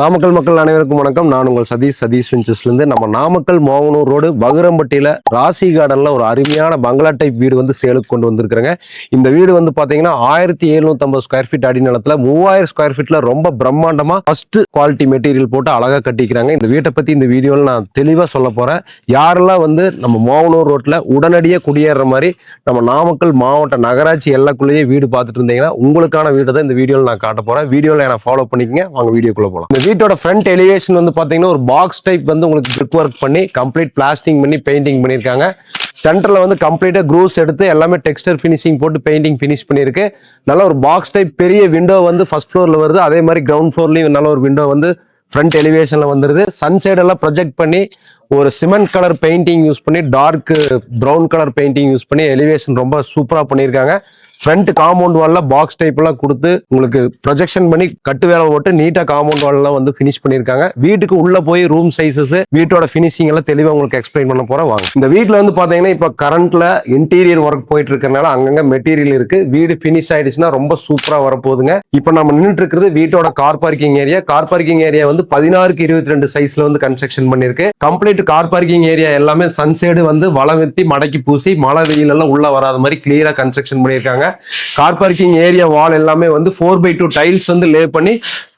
நாமக்கல் மக்கள் அனைவருக்கும் வணக்கம். நான் உங்கள் சதீஷ். சதீஷ் வெஞ்சஸ்லேருந்து நம்ம நாமக்கல் மோகனூர் ரோடு பகுரம்பட்டியில் ராசி கார்டனில் ஒரு அருமையான பங்களா டைப் வீடு வந்து சேலுக்கு கொண்டு வந்திருக்கிறேங்க. இந்த வீடு வந்து பார்த்தீங்கன்னா ஆயிரத்தி எழுநூத்தம்பது ஸ்கொயர் ஃபீட் அடி நிலத்தில் மூவாயிரம் ஸ்கொயர் ஃபீட்டில் ரொம்ப பிரம்மாண்டமாக ஃபர்ஸ்ட் குவாலிட்டி மெட்டீரியல் போட்டு அழகாக கட்டிக்கிறாங்க. இந்த வீட்டை பற்றி இந்த வீடியோவில் நான் தெளிவாக சொல்ல போகிறேன் யாரெல்லாம் வந்து நம்ம மோகனூர் ரோட்டில் உடனடியாக குடியேற மாதிரி நம்ம நாமக்கல் மாவட்ட நகராட்சி எல்லாக்குள்ளேயே வீடு பார்த்துட்டு இருந்தீங்கன்னா உங்களுக்கான வீடு தான் இந்த வீடியோவில் நான் காட்ட போகிறேன் வீடியோவில் நான் ஃபாலோ பண்ணிக்கங்க. வாங்க வீடியோக்குள்ளே போகலாம் வீட்டோட ஃப்ரண்ட் எலிவேஷன் வந்து பார்த்தீங்கன்னா ஒரு பாக்ஸ் டைப் வந்து உங்களுக்கு பிரிக் ஒர்க் பண்ணி கம்ப்ளீட் பிளாஸ்டிங் பண்ணி பெயிண்டிங் பண்ணியிருக்காங்க. சென்டரில் வந்து கம்ப்ளீட்டாக க்ரூஸ் எடுத்து எல்லாமே டெக்ஸ்டர் ஃபினிஷிங் போட்டு பெயிண்டிங் ஃபினிஷ் பண்ணியிருக்கு. நல்ல ஒரு பாக்ஸ் டைப் பெரிய விண்டோ வந்து ஃபர்ஸ்ட் ஃப்ளோரில் வருது. அதே மாதிரி கிரவுண்ட் ஃப்ளோர்லேயும் நல்ல ஒரு விண்டோ வந்து ஃப்ரண்ட் எலிவேஷனில் வந்துருது. சன் எல்லாம் ப்ரொஜெக்ட் பண்ணி ஒரு சிமெண்ட் கலர் பெயிண்டிங் யூஸ் பண்ணி dark brown colour painting use பண்ணி எலிவேஷன் ரொம்ப சூப்பராக பண்ணியிருக்காங்க. ஃப்ரண்ட் காம்பவுண்ட் வால்ல பாக்ஸ் டைப் எல்லாம் கொடுத்து உங்களுக்கு ப்ரொஜெக்ஷன் பண்ணி கட்டு வேலை போட்டு நீட்டா காம்பவுண்ட் வால் எல்லாம் வந்து ஃபினிஷ் பண்ணியிருக்காங்க. வீட்டுக்கு உள்ள போய் ரூம் சைஸஸ் வீட்டோட ஃபினிஷிங் எல்லாம் தெளிவாக உங்களுக்கு எக்ஸ்பிளைன் பண்ண போறேன் வாங்க. இந்த வீட்டில் வந்து பாத்தீங்கன்னா இப்போ கரண்ட்ல இன்டீரியர் ஒர்க் போயிட்டு இருக்கனால அங்கங்க மெட்டீரியல் இருக்கு. வீடு ஃபினிஷ் ஆயிடுச்சுன்னா ரொம்ப சூப்பரா வரப்போகுதுங்க. இப்போ நம்ம நின்றுட்டு இருக்கிறது வீட்டோட car parking area car parking area வந்து பதினாறுக்கு இருபத்தி ரெண்டு சைஸ்ல வந்து கன்ஸ்ட்ரக்ஷன் பண்ணிருக்கு கம்ப்ளீட் கார் பார்க்கிங் ஏரியா எல்லாமே சன்சைடு வந்து வளம் வெத்தி மடக்கி பூசி மழை வெயில் எல்லாம் உள்ள வராத மாதிரி கிளியரா கன்ஸ்ட்ரக்ஷன் பண்ணியிருக்காங்க. கார் பார்க்கிங் ஏரியா வால் எல்லாமே வந்து ஃபோர் பை டூ டைல்ஸ் வந்து லே பண்ணி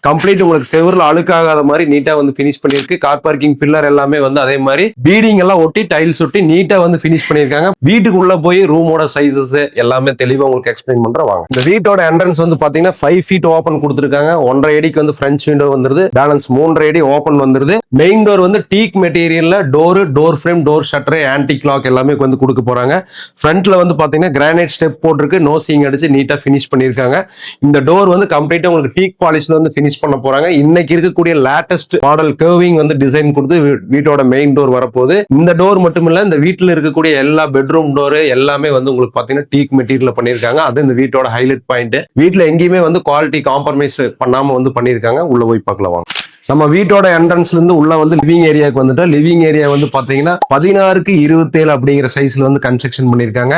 கம்ப்ளீட் உங்களுக்கு செவரில் அழுக்காகாத மாதிரி நீட்டா வந்து ஃபினிஷ் பண்ணிருக்கு கார் பார்க்கிங் பில்லர் எல்லாமே வந்து அதே மாதிரி. பீடிங் எல்லாம் ஒட்டி டைல்ஸ் ஒட்டி நீட்டா வந்து ஃபினிஷ் பண்ணிருக்காங்க வீட்டுக்குள்ள போய் ரூமோட சைசஸ் எல்லாமே தெளிவா உங்களுக்கு எக்ஸ்பிளைன் பண்றேன். வாங்க. இந்த வீட்டோட என்ட்ரன்ஸ் வந்து பாத்தீங்கன்னா ஃபைவ் ஃபீட் ஓப்பன் கொடுத்துருக்காங்க. ஒன்றரை அடிக்கு வந்து ஃப்ரெஞ்ச் விண்டோ வந்துருது. பேலன்ஸ் மூன்றரை அடி ஓப்பன் வந்துருது. மெயின் டோர் வந்து teak மெட்டீரியல்ல door door frame door shutter anti clock எல்லாமே வந்து கொடுக்க போறாங்க. ஃப்ரண்ட்ல வந்து பாத்தீங்கன்னா கிரானைட் ஸ்டெப் போட்டிருக்கு. நோசிங் அடிச்சு நீட்டா ஃபினிஷ் பண்ணிருக்காங்க இந்த டோர் வந்து கம்ப்ளீட்டா உங்களுக்கு டீக் பாலிஷ்ல வந்து ஃபினிஷ் பண்ண போறாங்க. இன்னைக்கு இருக்கக்கூடிய லேட்டஸ்ட் மாடல் கர்விங் வந்து டிசைன் கொடுத்து வீ- வீட்டோட மெயின் டோர் வரப்போகுது. இந்த டோர் மட்டும் இல்ல இந்த வீட்டில் இருக்கக்கூடிய எல்லா பெட்ரூம் டோர் எல்லாமே வந்து உங்களுக்கு பாத்தீங்கன்னா டீக் மெட்டீரியல் பண்ணியிருக்காங்க. அது இந்த வீட்டோட ஹைலைட் பாயிண்ட் வீட்டில் எங்கேயுமே வந்து குவாலிட்டி காம்ப்ரமைஸ் பண்ணாம வந்து பண்ணியிருக்காங்க. உள்ள போய் பார்க்கலாம் வாங்க. நம்ம வீட்டோட என்ட்ரன்ஸ்ல இருந்து உள்ள வந்து லிவிங் ஏரியாவுக்கு வந்துட்டோம் லிவிங் ஏரியா வந்து பாத்தீங்கன்னா பதினாறுக்கு இருபத்தேழு அப்படிங்கிற சைஸ்ல வந்து கன்ஸ்ட்ரக்ஷன் பண்ணியிருக்காங்க.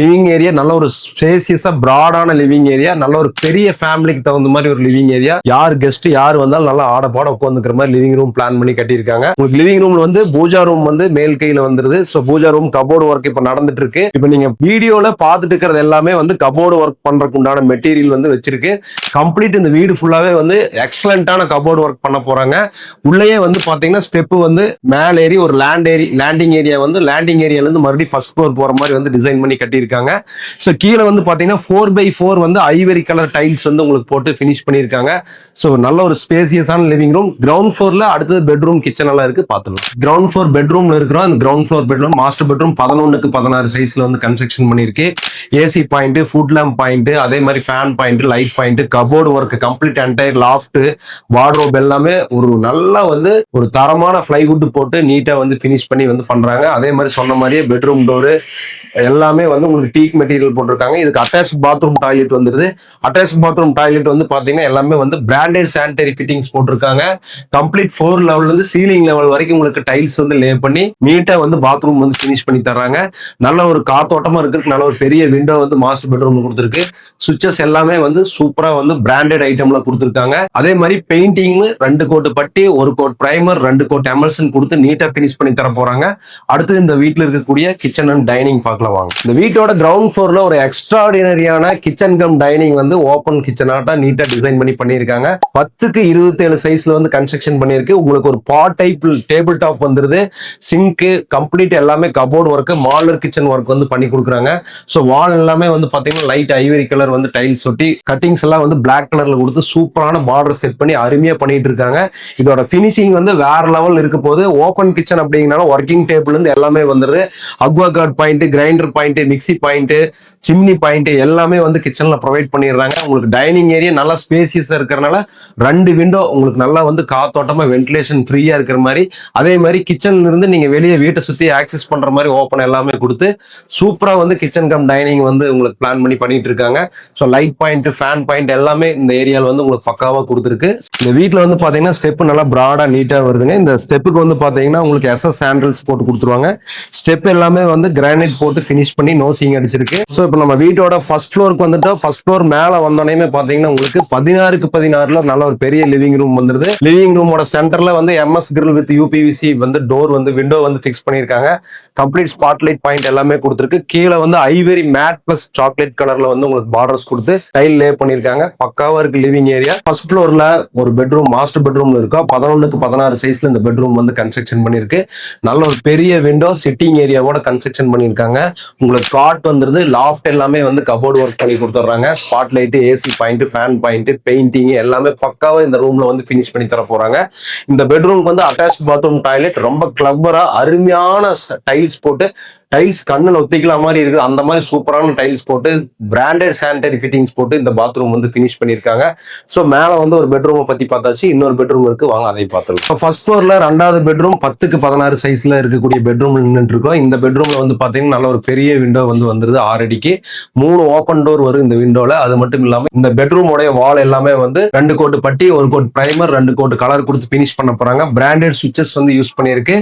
லிவிங் ஏரியா நல்ல ஒரு ஸ்பேசியஸா பிராடான லிவிங் ஏரியா நல்ல ஒரு பெரிய ஃபேமிலிக்கு தகுந்த மாதிரி ஒரு லிவிங் ஏரியா யார் கெஸ்ட் யார் வந்தாலும் நல்லா ஆட பாட உட்காந்துக்கிற மாதிரி லிவிங் ரூம் பிளான் பண்ணி கட்டியிருக்காங்க. உங்களுக்கு லிவிங் ரூம்ல வந்து பூஜா ரூம் வந்து மேல் கையில வந்துருது. So pooja room cupboard work இப்போ நடந்துட்டு இருக்கு இப்போ நீங்க வீடியோல பார்த்துட்டு இருக்கிறது எல்லாமே வந்து கபோர்டு ஒர்க் பண்றதுக்கு உண்டான மெட்டீரியல் வந்து வச்சிருக்கு. கம்ப்ளீட் இந்த வீடு ஃபுல்லாவே வந்து எக்ஸலண்டான கபோர்டு ஒர்க் பண்ண போறாங்க. உள்ளேயே வந்து பாத்தீங்கன்னா ஸ்டெப் வந்து மேல் ஏறி ஒரு லேண்ட் ஏரி லேண்டிங் ஏரியா வந்து லேண்டிங் ஏரியால இருந்து மறுபடியும் ஃபர்ஸ்ட் ஃப்ளோர் போற மாதிரி வந்து டிசைன் பண்ணி கட்டியிருக்காங்க. ஸோ கீழே வந்து பாத்தீங்கன்னா ஃபோர் பை ஃபோர் வந்து ஐவரி கலர் டைல்ஸ் வந்து உங்களுக்கு போட்டு ஃபினிஷ் பண்ணியிருக்காங்க. ஸோ நல்ல ஒரு ஸ்பேசியஸான லிவிங் ரூம் கிரவுண்ட் ஃப்ளோர்ல அடுத்தது பெட்ரூம் கிச்சன் எல்லாம் இருக்கு. பார்த்துக்கலாம் கிரவுண்ட் ஃப்ளோர் பெட்ரூம்ல இருக்கிறோம். அந்த ground floor bedroom master bedroom பதினொன்னுக்கு பதினாறு சைஸ்ல வந்து கன்ஸ்ட்ரக்ஷன் பண்ணியிருக்கு. AC point foot lamp point அதே மாதிரி fan point light point cupboard work complete entire loft wardrobe எல்லாமே ஒரு நல்லா வந்து ஒரு தரமான ஃப்ளைவுட் போட்டு நீட்டா வந்து ஃபினிஷ் பண்ணி வந்து பண்றாங்க. அதே மாதிரி சொன்ன மாதிரியே பெட்ரூம் டோரு எல்லாமே வந்து உங்களுக்கு டீக் மெட்டீரியல் போட்டிருக்காங்க. இதுக்கு அட்டாச் பாத்ரூம் டாய்லெட் வந்துருது. அட்டாச் பாத்ரூம் டாய்லெட் வந்து பாத்தீங்கன்னா எல்லாமே வந்து பிராண்டட் சானிடரி ஃபிட்டிங்ஸ் போட்டிருக்காங்க. கம்ப்ளீட் ஃபோர் லெவல்ல இருந்து சீலிங் லெவல் வரைக்கும் உங்களுக்கு டைல்ஸ் வந்து லே பண்ணி நீட்டா வந்து பாத்ரூம் வந்து ஃபினிஷ் பண்ணி தர்றாங்க. நல்ல ஒரு காத்தோட்டமா இருக்கு நல்ல ஒரு பெரிய விண்டோ வந்து மாஸ்டர் பெட்ரூம் கொடுத்துருக்கு. சுவிச்சஸ் எல்லாமே வந்து சூப்பரா வந்து பிராண்டட் ஐட்டம்ல கொடுத்துருக்காங்க. அதே மாதிரி பெயிண்டிங் ரெண்டு கோட் பட்டி ஒரு கோட் பிரைமர் ரெண்டு கோட் எமல்சன் கொடுத்து நீட்டா பினிஷ் பண்ணி தர போறாங்க. அடுத்து இந்த வீட்ல இருக்கக்கூடிய கிச்சன் அண்ட் டைனிங் பார்க்கலாம் வாங்க. இந்த வீட்டோட கிரவுண்ட் ஃப்ளோர்ல ஒரு எக்ஸ்ட்ராடினரியான கிச்சன் கம் டைனிங் வந்து ஓப்பன் கிச்சனாட்டா நீட்டா டிசைன் பண்ணி பண்ணியிருக்காங்க. பத்துக்கு இருபத்தேழு சைஸ்ல வந்து கன்ஸ்ட்ரக்ஷன் பண்ணியிருக்கு. உங்களுக்கு ஒரு பாட் டைப் டேபிள் டாப் வந்துருது. சிங்க்கு கம்ப்ளீட் எல்லாமே கபோர்டு ஒர்க் மாலர் கிச்சன் ஒர்க் வந்து பண்ணி கொடுக்குறாங்க. ஸோ வால் எல்லாமே வந்து பாத்தீங்கன்னா லைட் ஐவரி கலர் வந்து டைல்ஸ் ஒட்டி கட்டிங்ஸ் எல்லாம் வந்து பிளாக் கலர்ல கொடுத்து சூப்பரான பார்டர் செட் பண்ணி அருமையா பண்ணிட்டு இருக்காங்க. இதோட ஃபினிஷிங் வந்து வேற லெவல் இருக்க போது ஓப்பன் கிச்சன் அப்படிங்கனால ஒர்க்கிங் டேபிள் இருந்து எல்லாமே வந்துருது. Aqua guard point grinder point mixie point chimney point எல்லாமே வந்து கிச்சனில் ப்ரொவைட் பண்ணிடுறாங்க. உங்களுக்கு டைனிங் ஏரியா நல்லா ஸ்பேசியஸாக இருக்கிறனால ரெண்டு விண்டோ உங்களுக்கு நல்லா வந்து காத்தோட்டமாக வென்டிலேஷன் ஃப்ரீயாக இருக்கிற மாதிரி. அதே மாதிரி கிச்சன்ல இருந்து நீங்கள் வெளியே வீட்டை சுற்றி ஆக்சஸ் பண்ணுற மாதிரி ஓப்பன் எல்லாமே கொடுத்து சூப்பராக வந்து கிச்சன் கம் டைனிங் வந்து உங்களுக்கு பிளான் பண்ணி பண்ணிட்டு இருக்காங்க. So light point fan point எல்லாமே இந்த ஏரியாவில் வந்து உங்களுக்கு பக்காவாக கொடுத்துருக்கு. இந்த வீட்டில் வந்து பார்த்தீங்கன்னா ஸ்டெப் நல்லா ப்ராடாக நீட்டாக வருதுங்க. இந்த ஸ்டெப்புக்கு வந்து பார்த்தீங்கன்னா உங்களுக்கு எஸ்எஸ் சாண்டல்ஸ் போட்டு கொடுத்துருவாங்க. ஸ்டெப் எல்லாமே வந்து கிரானைட் போட்டு ஃபினிஷ் பண்ணி நோசிங் அடிச்சிருக்கு. ஸோ இப்போ நம்ம வீட்டோட ஃபர்ஸ்ட் ஃப்ளோருக்கு வந்துட்டோம் ஃபர்ஸ்ட் ஃப்ளோர் மேல வந்தோடனே பாத்தீங்கன்னா உங்களுக்கு பதினாறுக்கு பதினாறுல நல்ல ஒரு பெரிய லிவிங் ரூம் வந்துருது. லிவிங் ரூமோட சென்டர்ல வந்து எம்எஸ் கிரில் வித் யூபிவிசி வந்து டோர் வந்து விண்டோ வந்து ஃபிக்ஸ் பண்ணியிருக்காங்க. கம்ப்ளீட் ஸ்பாட்லைட் பாயிண்ட் எல்லாமே கொடுத்துருக்கு. கீழே வந்து ஐவரி மேட் பிளஸ் சாக்லேட் கலர்ல வந்து உங்களுக்கு பார்டர்ஸ் கொடுத்து டைல் லே பண்ணியிருக்காங்க. பக்காவா இருக்கு லிவிங் ஏரியா ஃபர்ஸ்ட் ஃப்ளோர்ல ஒரு பெட்ரூம் மாஸ்டர் பெட்ரூம்ல இருக்கா? பதினொன்னுக்கு பதினாறு சைஸ்ல இந்த பெட்ரூம் வந்து கன்ஸ்ட்ரக்ஷன் பண்ணிருக்கு நல்ல ஒரு பெரிய விண்டோ சிட்டிங் ஏரியாவோட கன்ஸ்ட்ரக்ஷன் பண்ணியிருக்காங்க. உங்களுக்கு காட் வந்துருது லாஃப்ட் எல்லாமே வந்து கபோர்டு ஒர்க் பண்ணி கொடுத்துட்றாங்க. Spot light AC point fan point painting எல்லாமே பக்காவா இந்த ரூம்ல வந்து ஃபினிஷ் பண்ணி தர போறாங்க. இந்த பெட்ரூம்க்கு வந்து அட்டாச் பாத்ரூம் டாய்லெட் ரொம்ப கிளப்பரா அருமையான டைல்ஸ் போட்டு டைல்ஸ் கண்ணில் ஒத்திக்கிற மாதிரி இருக்கு. அந்த மாதிரி சூப்பரான டைல்ஸ் போட்டு பிராண்டட் சானிடரி ஃபிட்டிங்ஸ் போட்டு இந்த பாத்ரூம் வந்து ஃபினிஷ் பண்ணியிருக்காங்க. ஸோ மேலே வந்து ஒரு பெட்ரூமை பத்தி பார்த்தாச்சு. இன்னொரு பெட்ரூம் இருக்குது வாங்க அதை பார்த்துருக்கோம் இப்போ ஃபர்ஸ்ட் ஃப்ளோரில் ரெண்டாவது பெட்ரூம் பத்துக்கு பதினாறு சைஸ்ல இருக்கக்கூடிய பெட்ரூம் நின்றுட்டு இருக்கோம். இந்த பெட்ரூம்ல வந்து பாத்தீங்கன்னா நல்ல ஒரு பெரிய விண்டோ வந்து வந்துருது ஆறு அடிக்கு மூணு ஓப்பன் டோர் வரும் இந்த விண்டோல அது மட்டும் இல்லாமல் இந்த பெட்ரூமோட வால் எல்லாமே வந்து ரெண்டு கோட்டு பட்டி ஒரு கோட் ப்ரைமர் ரெண்டு கோட்டு கலர் கொடுத்து ஃபினிஷ் பண்ண போறாங்க. பிராண்டட் சுவிச்சஸ் வந்து யூஸ் பண்ணியிருக்கு.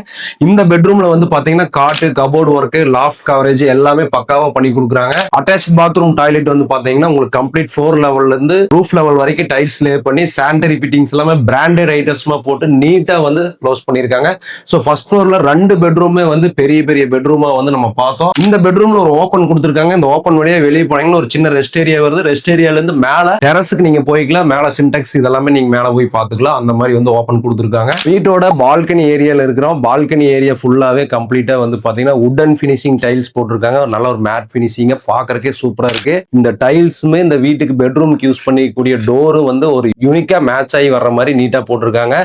இந்த பெட்ரூம்ல வந்து பாத்தீங்கன்னா காட்டு cupboard work work loft coverage எல்லாமே பக்காவா பண்ணி கொடுக்குறாங்க. அட்டாச் பாத்ரூம் டாய்லெட் வந்து பாத்தீங்கன்னா உங்களுக்கு கம்ப்ளீட் ஃபோர் லெவல்ல இருந்து ரூஃப் லெவல் வரைக்கும் டைல்ஸ் லே பண்ணி சானிடரி ஃபிட்டிங்ஸ் எல்லாமே பிராண்டட் ஐட்டம்ஸ்மா போட்டு நீட்டா வந்து க்ளோஸ் பண்ணிருக்காங்க ஸோ ஃபர்ஸ்ட் ஃப்ளோர்ல ரெண்டு பெட்ரூமே வந்து பெரிய பெரிய பெட்ரூமா வந்து நம்ம பார்த்தோம். இந்த பெட்ரூம்ல ஒரு ஓப்பன் கொடுத்துருக்காங்க. இந்த ஓப்பன் வழியா வெளியே போனீங்கன்னா ஒரு சின்ன ரெஸ்ட் ஏரியா வருது. ரெஸ்ட் ஏரியால இருந்து மேல டெரஸுக்கு நீங்க போய்க்கலாம். மேல சின்டெக்ஸ் இதெல்லாமே நீங்க மேல போய் பாத்துக்கலாம் அந்த மாதிரி வந்து ஓப்பன் கொடுத்துருக்காங்க. வீட்டோட பால்கனி ஏரியால இருக்கிறோம். பால்கனி ஏரியா ஃபுல்லாவே கம்ப்ளீட்டா வந்து பாத்தீங்கன்னா உடன் ஃபினிஷிங் டைல்ஸ் போட்டிருக்காங்க. ஒரு நல்ல ஒரு மேட் ஃபினிஷிங்க பாக்குறதுக்கே சூப்பரா இருக்கு. இந்த டைல்ஸுமே இந்த வீட்டுக்கு பெட்ரூமுக்கு யூஸ் பண்ணிக்கூடிய டோரும் வந்து ஒரு யூனிக்கா மேட்ச் ஆகி வர்ற மாதிரி நீட்டா போட்டிருக்காங்க.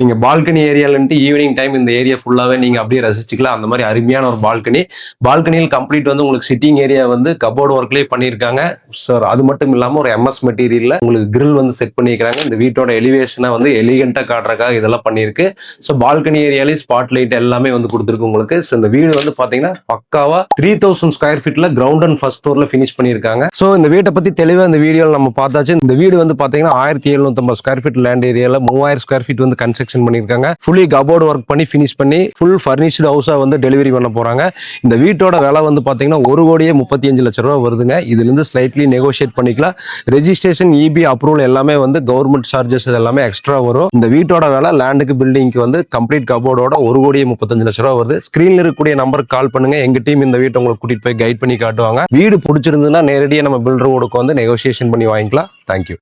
நீங்க பால்கனி ஏரியாலன்ட்டு ஈவினிங் டைம் இந்த ஏரியா ஃபுல்லாவே நீங்க அப்படியே ரசிச்சுக்கலாம். அந்த மாதிரி அருமையான ஒரு பால்கனி பால்கனியில் கம்ப்ளீட் வந்து உங்களுக்கு சிட்டிங் ஏரியா வந்து கபோர்டு ஒர்க்லேயே பண்ணியிருக்காங்க. சார் அது மட்டும் இல்லாமல் ஒரு எம்எஸ் மெட்டீரியல்ல உங்களுக்கு கிரில் வந்து செட் பண்ணியிருக்காங்க. இந்த வீட்டோட எலிவேஷனை வந்து எலிகெண்ட்டாக காட்டுறக்காக இதெல்லாம் பண்ணியிருக்கு. ஸோ பால்கனி ஏரியாலே ஸ்பாட் லைட் எல்லாமே வந்து கொடுத்துருக்கு உங்களுக்கு. ஸோ இந்த வீடு வந்து பார்த்தீங்கன்னா பக்காவா த்ரீ தௌசண்ட் ஸ்கொயர் ஃபீட்ல கிரவுண்ட் அண்ட் ஃபர்ஸ்ட் ஃப்ளோர்ல ஃபினிஷ் பண்ணியிருக்காங்க. ஸோ இந்த வீட்டை பத்தி தெளிவாக இந்த வீடியோவில் நம்ம பார்த்தாச்சு. இந்த வீடு வந்து பார்த்தீங்கன்னா ஆயிரத்தி எழுநூத்தம்பது ஸ்கொயர் ஃபீட் லேண்ட் ஏரியாவில் மூவாயிரம் ஸ்கொயர் ஃபீட் வந்து கன்ஸ்ட்ரக்ஷன் பண்ணியிருக்காங்க. ஃபுல்லி கபோர்டு ஒர்க் பண்ணி ஃபினிஷ் பண்ணி ஃபுல் ஃபர்னிஷ்டு ஹவுஸாக வந்து டெலிவரி பண்ண போறாங்க. இந்த வீட்டோட விலை வந்து பார்த்தீங்கன்னா ஒரு கோடியே முப்பத்தி அஞ்சு லட்ச ரூபா வருதுங்க. இதுல இருந்து ஸ்லைட்லி நெகோஷியேட் பண்ணிக்கலாம் ரெஜிஸ்ட்ரேஷன் இபி அப்ரூவல் எல்லாமே வந்து கவர்மெண்ட் சார்ஜஸ் எல்லாமே எக்ஸ்ட்ரா வரும். இந்த வீட்டோட விலை லேண்டுக்கு பில்டிங்க்கு வந்து கம்ப்ளீட் கபோர்டோட ஒரு கோடியே முப்பத்தஞ்சு லட்ச ரூபா வருது. ஸ்க்ரீனில் இருக்கக்கூடிய நம்பருக்கு கால் பண்ணுங்க. எங்க டீம் இந்த வீட்டை உங்களுக்கு கூட்டிட்டு போய் கைட் பண்ணி காட்டுவாங்க. வீடு பிடிச்சிருந்ததுன்னா நேரடியாக நம்ம பில்டர் உட்காந்து வந்து நெகோசியேஷன் பண்ணி வாங்கிக்கலாம். தேங்க்யூ